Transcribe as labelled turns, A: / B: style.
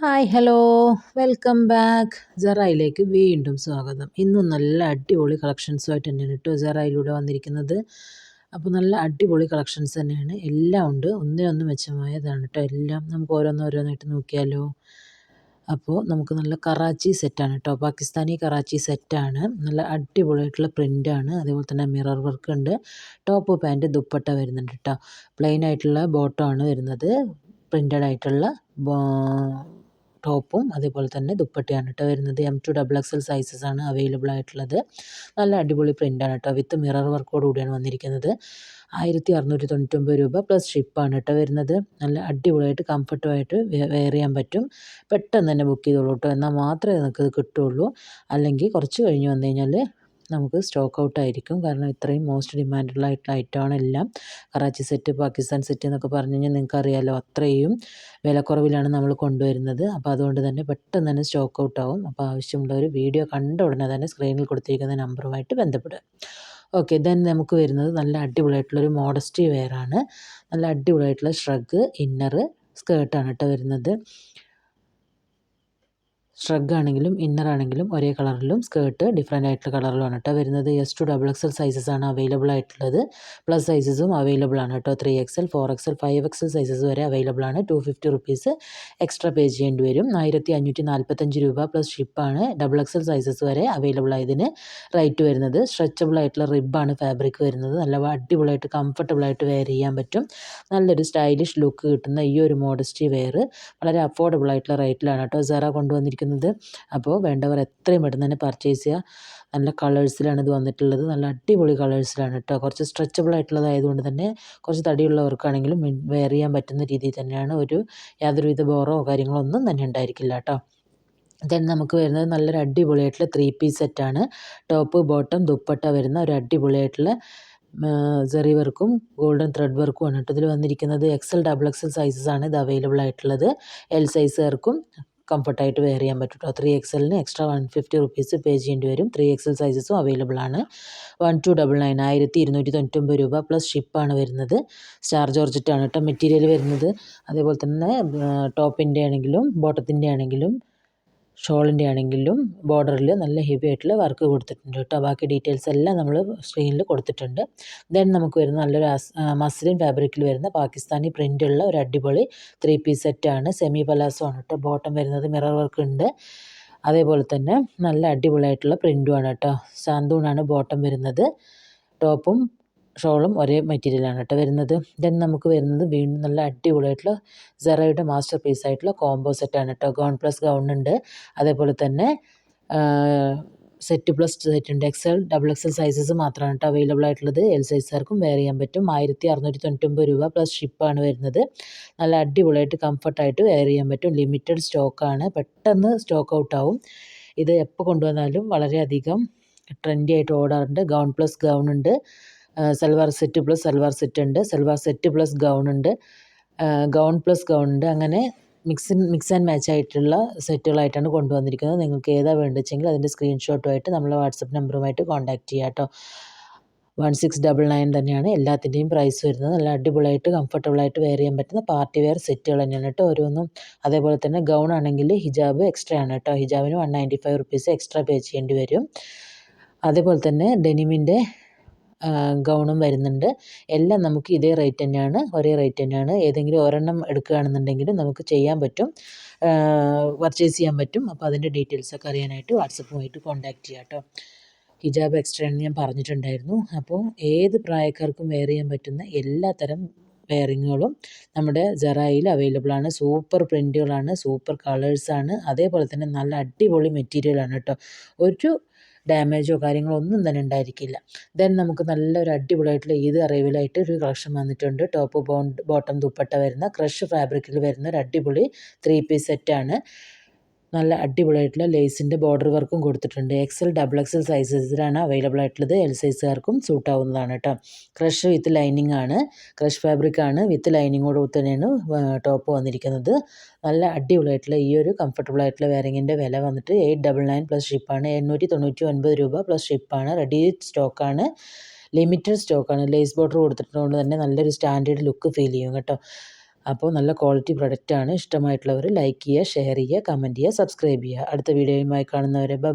A: Hi hello. Welcome back. ജറായിലേക്ക് വീണ്ടും സ്വാഗതം. ഇന്നും നല്ല അടിപൊളി കളക്ഷൻസുമായിട്ട് തന്നെയാണ് കേട്ടോ ജറായിലൂടെ വന്നിരിക്കുന്നത്. അപ്പോൾ നല്ല അടിപൊളി കളക്ഷൻസ് തന്നെയാണ്. എല്ലാം ഉണ്ട്. ഒന്നിനൊന്ന് മെച്ചമായതാണ് കേട്ടോ എല്ലാം. നമുക്ക് ഓരോന്നോരോന്നായിട്ട് നോക്കിയാലോ. അപ്പോൾ നമുക്ക് നല്ല കറാച്ചി സെറ്റാണ് കേട്ടോ. പാകിസ്ഥാനി കറാച്ചി സെറ്റാണ്. നല്ല അടിപൊളിയായിട്ടുള്ള പ്രിന്റാണ്. അതേപോലെ തന്നെ മിറർ വർക്ക് ഉണ്ട്. ടോപ്പ് പാന്റ് ദുപ്പട്ട വരുന്നുണ്ട് കേട്ടോ. പ്ലെയിൻ ആയിട്ടുള്ള ബോട്ടമാണ് വരുന്നത്. പ്രിന്റഡ് ആയിട്ടുള്ള ടോപ്പും അതേപോലെ തന്നെ ദുപ്പട്ടയാണ് കേട്ടോ വരുന്നത്. M to double X L sizes ആണ് അവൈലബിൾ ആയിട്ടുള്ളത്. നല്ല അടിപൊളി പ്രിന്റാണ് കേട്ടോ വിത്ത് മിറർ വർക്കോട് കൂടിയാണ് വന്നിരിക്കുന്നത്. ആയിരത്തി അറുന്നൂറ്റി തൊണ്ണൂറ്റൊമ്പത് രൂപ പ്ലസ് ഷിപ്പാണ് കേട്ടോ വരുന്നത്. നല്ല അടിപൊളിയായിട്ട് കംഫർട്ടുമായിട്ട് വെയർ ചെയ്യാൻ പറ്റും. പെട്ടെന്ന് തന്നെ ബുക്ക് ചെയ്തോളൂ കേട്ടോ എന്നാൽ മാത്രമേ നിങ്ങൾക്ക് ഇത് കിട്ടുള്ളൂ. അല്ലെങ്കിൽ കുറച്ച് കഴിഞ്ഞ് വന്നു കഴിഞ്ഞാൽ നമുക്ക് സ്റ്റോക്ക് ഔട്ട് ആയിരിക്കും. കാരണം ഇത്രയും മോസ്റ്റ് ഡിമാൻഡുള്ള ഐറ്റമാണ് എല്ലാം. കറാച്ചി സെറ്റ് പാകിസ്ഥാൻ സെറ്റ് എന്നൊക്കെ പറഞ്ഞു കഴിഞ്ഞാൽ നിങ്ങൾക്ക് അറിയാമല്ലോ അത്രയും വിലക്കുറവിലാണ് നമ്മൾ കൊണ്ടുവരുന്നത്. അപ്പോൾ അതുകൊണ്ട് തന്നെ പെട്ടെന്ന് തന്നെ സ്റ്റോക്ക് ഔട്ട് ആവും. അപ്പോൾ ആവശ്യമുള്ളവർ വീഡിയോ കണ്ട ഉടനെ തന്നെ സ്ക്രീനിൽ കൊടുത്തിരിക്കുന്ന നമ്പറുമായിട്ട് ബന്ധപ്പെടുക. ഓക്കെ ദെൻ നമുക്ക് വരുന്നത് നല്ല അടിപൊളിയായിട്ടുള്ളൊരു മോഡസ്റ്റി വെയറാണ് നല്ല അടിപൊളിയായിട്ടുള്ള ഷ്രഗ് ഇന്നർ സ്കേർട്ടാണ് കേട്ടോ വരുന്നത്. ഷ്രഗ് ആണെങ്കിലും ഇന്നർ ആണെങ്കിലും ഒരേ കളറിലും സ്കേർട്ട് ഡിഫറെന്റ് ആയിട്ടുള്ള കളറിലുമാണ് കേട്ടോ വരുന്നത്. S to double XL sizes ആണ് അവൈലബിൾ ആയിട്ടുള്ളത്. പ്ലസ് സൈസസും അവൈലബിൾ ആണ് കേട്ടോ. Three XL four XL five XL sizes വരെ അവൈലബിൾ ആണ്. Two fifty rupees extra pay ചെയ്യേണ്ടി വരും. ആയിരത്തി അഞ്ഞൂറ്റി നാൽപ്പത്തഞ്ച് രൂപ പ്ലസ് ഷിപ്പാണ് ഡബിൾ എക്സൽ സൈസസ് വരെ അവൈലബിൾ ആയതിന് റേറ്റ് വരുന്നത്. സ്ട്രെച്ചബിൾ ആയിട്ടുള്ള റിബാണ് ഫാബ്രിക് വരുന്നത്. നല്ല അടിപൊളിയായിട്ട് കംഫർട്ടബിൾ ആയിട്ട് വെയർ ചെയ്യാൻ പറ്റും. നല്ലൊരു സ്റ്റൈലിഷ് ലുക്ക് കിട്ടുന്ന ഈ ഒരു മോഡസ്റ്റി വെയർ വളരെ അഫോർഡബിൾ ആയിട്ടുള്ള റേറ്റിലാണ് കേട്ടോ. സെറ കൊണ്ടുവന്നിരിക്കുന്നത് വന്നിരിക്കുന്നത്. അപ്പോൾ വേണ്ടവർ എത്രയും പെട്ടെന്ന് തന്നെ പർച്ചേസ് ചെയ്യുക. നല്ല കളേഴ്സിലാണ് ഇത് വന്നിട്ടുള്ളത്. നല്ല അടിപൊളി കളേഴ്സിലാണ് കേട്ടോ കുറച്ച് സ്ട്രെച്ചബിൾ ആയിട്ടുള്ളതായതുകൊണ്ട് തന്നെ കുറച്ച് തടിയുള്ളവർക്കാണെങ്കിലും വെയർ ചെയ്യാൻ പറ്റുന്ന രീതിയിൽ തന്നെയാണ് ഒരു യാതൊരുവിധ ബോറോ കാര്യങ്ങളോ ഒന്നും തന്നെ ഉണ്ടായിരിക്കില്ല കേട്ടോ ദെൻ നമുക്ക് വരുന്നത് നല്ലൊരു അടിപൊളിയായിട്ടുള്ള ത്രീ പീസ് സെറ്റാണ് ടോപ്പ് ബോട്ടം ദുപ്പട്ട വരുന്ന ഒരു അടിപൊളിയായിട്ടുള്ള സെറി വർക്കും ഗോൾഡൻ ത്രെഡ് വർക്കും ആണ് കേട്ടോ ഇതിൽ വന്നിരിക്കുന്നത്. എക്സൽ ഡബിൾ എക്സൽ സൈസസ് ആണ് ഇത് അവൈലബിൾ ആയിട്ടുള്ളത്. എൽ സൈസുകാർക്കും കംഫർട്ടായിട്ട് വെയർ ചെയ്യാൻ പറ്റും കേട്ടോ three എക്സലിന് extra one fifty rupees pay ചെയ്യേണ്ടി വരും. ത്രീ എക്സൽ സൈസസും അവൈലബിൾ ആണ് വൺ ടു ഡബിൾ നയൻ ആയിരത്തി ഇരുന്നൂറ്റി തൊണ്ണൂറ്റൊമ്പത് രൂപ പ്ലസ് ഷിപ്പാണ് വരുന്നത്. സ്റ്റാർ ജോർജറ്റാണ് കേട്ടോ മെറ്റീരിയൽ വരുന്നത്. അതേപോലെ തന്നെ ടോപ്പിന്റെ ആണെങ്കിലും ബോട്ടത്തിന്റെ ആണെങ്കിലും ഷോളിന്റെ ആണെങ്കിലും ബോർഡറിൽ നല്ല ഹെവി ആയിട്ടുള്ള വർക്ക് കൊടുത്തിട്ടുണ്ട് കേട്ടോ. ബാക്കി ഡീറ്റെയിൽസ് എല്ലാം നമ്മൾ സ്ക്രീനിൽ കൊടുത്തിട്ടുണ്ട്. ദെൻ നമുക്ക് വരുന്ന നല്ലൊരു മസ്ലിൻ ഫാബ്രിക്കിൽ വരുന്ന പാകിസ്ഥാനി പ്രിന്റുള്ള ഒരു അടിപൊളി ത്രീ പീസ് സെറ്റാണ് സെമി പലാസോ ആണ് കേട്ടോ. ബോട്ടം വരുന്നത് മിറർ വർക്ക് ഉണ്ട്. അതേപോലെ തന്നെ നല്ല അടിപൊളിയായിട്ടുള്ള പ്രിന്റുമാണ് കേട്ടോ. സാന്തൂണാണ് ബോട്ടം വരുന്നത്. ടോപ്പും ഷോളും ഒരേ മെറ്റീരിയലാണ് കേട്ടോ വരുന്നത്. ദെൻ നമുക്ക് വരുന്നത് വീണ്ടും നല്ല അടിപൊളിയായിട്ടുള്ള സെറയുടെ മാസ്റ്റർ പീസ് ആയിട്ടുള്ള കോംബോ സെറ്റാണ് കേട്ടോ. ഗൗൺ പ്ലസ് ഗൗൺ ഉണ്ട്. അതേപോലെ തന്നെ സെറ്റ് പ്ലസ് സെറ്റ് ഉണ്ട്. എക്സൽ ഡബിൾ എക്സൽ സൈസസ് മാത്രമാണ് കേട്ടോ അവൈലബിൾ ആയിട്ടുള്ളത്. എൽ സൈസുകാർക്കും വെയർ ചെയ്യാൻ പറ്റും. ആയിരത്തി അറുന്നൂറ്റി തൊണ്ണൂറ്റൊമ്പത് രൂപ പ്ലസ് ഷിപ്പാണ് വരുന്നത്. നല്ല അടിപൊളിയായിട്ട് കംഫർട്ടായിട്ട് വെയർ ചെയ്യാൻ പറ്റും. ലിമിറ്റഡ് സ്റ്റോക്കാണ് പെട്ടെന്ന് സ്റ്റോക്ക് ഔട്ട് ആവും. ഇത് എപ്പോൾ കൊണ്ടുവന്നാലും വളരെയധികം ട്രെൻഡി ആയിട്ട് ഓടാറുണ്ട്. ഗൗൺ പ്ലസ് ഗൗൺ ഉണ്ട്. Salwar set plus salwar set ഉണ്ട്. സൽവാർ സെറ്റ് പ്ലസ് ഗൗൺ ഉണ്ട്. ഗൗൺ പ്ലസ് ഗൗൺ ഉണ്ട്. അങ്ങനെ മിക്സ് മിക്സ് ആൻഡ് മാച്ച് ആയിട്ടുള്ള സെറ്റുകളായിട്ടാണ് കൊണ്ടുവന്നിരിക്കുന്നത്. നിങ്ങൾക്ക് ഏതാ വേണ്ടതെങ്കിൽ അതിന്റെ സ്ക്രീൻഷോട്ടുമായിട്ട് നമ്മളെ വാട്സപ്പ് നമ്പറുമായിട്ട് കോൺടാക്റ്റ് ചെയ്യാം കേട്ടോ. വൺ സിക്സ് ഡബിൾ നയൻ തന്നെയാണ് എല്ലാത്തിന്റെയും പ്രൈസ് വരുന്നത്. നല്ല അടിപൊളിയായിട്ട് കംഫർട്ടബിളായിട്ട് വെയർ ചെയ്യാൻ പറ്റുന്ന പാർട്ടി വെയർ സെറ്റുകൾ തന്നെയാണ് കേട്ടോ ഓരോന്നും. അതേപോലെ തന്നെ ഗൗൺ ആണെങ്കിൽ ഹിജാബ് എക്സ്ട്രാ ആണ് കേട്ടോ. ഹിജാബിന് one ninety five rupees extra pay ചെയ്യേണ്ടി വരും. അതേപോലെ തന്നെ ഡെനിമിന്റെ ഗൗണും വരുന്നുണ്ട്. എല്ലാം നമുക്ക് ഇതേ റേറ്റ് തന്നെയാണ് ഒരേ റേറ്റ് തന്നെയാണ്. ഏതെങ്കിലും ഒരെണ്ണം എടുക്കുകയാണെന്നുണ്ടെങ്കിൽ നമുക്ക് ചെയ്യാൻ പറ്റും. പർച്ചേസ് ചെയ്യാൻ പറ്റും. അപ്പോൾ അതിന്റെ ഡീറ്റെയിൽസൊക്കെ അറിയാനായിട്ട് വാട്സപ്പുമായിട്ട് കോൺടാക്റ്റ് ചെയ്യാം കേട്ടോ. ഹിജാബ് എക്സ്ട്രാ ഞാൻ പറഞ്ഞിട്ടുണ്ടായിരുന്നു. അപ്പോൾ ഏത് പ്രായക്കാർക്കും വെയർ ചെയ്യാൻ പറ്റുന്ന എല്ലാ തരം വെയറിങ്ങുകളും നമ്മുടെ ജറായിൽ അവൈലബിൾ ആണ്. സൂപ്പർ പ്രിന്റുകളാണ് സൂപ്പർ കളേഴ്സാണ് അതേപോലെ തന്നെ നല്ല അടിപൊളി മെറ്റീരിയലാണ് കേട്ടോ. ഒരു ഡാമേജോ കാര്യങ്ങളോ ഒന്നും തന്നെ ഉണ്ടായിരിക്കില്ല. ദെൻ നമുക്ക് നല്ലൊരു അടിപൊളിയായിട്ടുള്ള ഏത് അറൈവലായിട്ട് ഒരു കളക്ഷൻ വന്നിട്ടുണ്ട്. ടോപ്പ് ബോട്ടം ദുപ്പട്ട വരുന്ന ക്രഷ് ഫാബ്രിക്കിൽ വരുന്ന ഒരു അടിപൊളി ത്രീ പീസ് സെറ്റാണ് നല്ല അടിപൊളിയായിട്ടുള്ള ലേസിന്റെ ബോർഡർ വർക്കും കൊടുത്തിട്ടുണ്ട്. എക്സൽ ഡബിൾ എക്സൽ സൈസസിലാണ് അവൈലബിൾ ആയിട്ടുള്ളത്. എൽ സൈസുകാർക്കും സൂട്ട് ആവുന്നതാണ് കേട്ടോ ക്രഷ് വിത്ത് ലൈനിങ് ആണ്. ക്രഷ് ഫാബ്രിക് ആണ്. വിത്ത് ലൈനിങ്ങോട് തന്നെയാണ് ടോപ്പ് വന്നിരിക്കുന്നത്. നല്ല അടിപൊളിയായിട്ടുള്ള ഈ ഒരു കംഫർട്ടബിൾ ആയിട്ടുള്ള വെയറിങ്ങിന്റെ വില വന്നിട്ട് എയ്റ്റ് ഡബിൾ നയൻ പ്ലസ് ഷിപ്പാണ് എണ്ണൂറ്റി തൊണ്ണൂറ്റി ഒൻപത് രൂപ പ്ലസ് ഷിപ്പാണ് റെഡി സ്റ്റോക്കാണ് ലിമിറ്റഡ് സ്റ്റോക്കാണ് ലേസ് ബോർഡർ കൊടുത്തിട്ടുള്ളതുകൊണ്ട് തന്നെ നല്ലൊരു സ്റ്റാൻഡേർഡ് ലുക്ക് ഫീൽ ചെയ്യും കേട്ടോ. അപ്പോൾ നല്ല ക്വാളിറ്റി പ്രൊഡക്റ്റാണ് ഇഷ്ടമായിട്ടുള്ളവർ ലൈക്ക് ചെയ്യുക ഷെയർ ചെയ്യുക കമന്റ് ചെയ്യുക സബ്സ്ക്രൈബ് ചെയ്യുക. അടുത്ത വീഡിയോയുമായി കാണുന്നവരെ ബൈ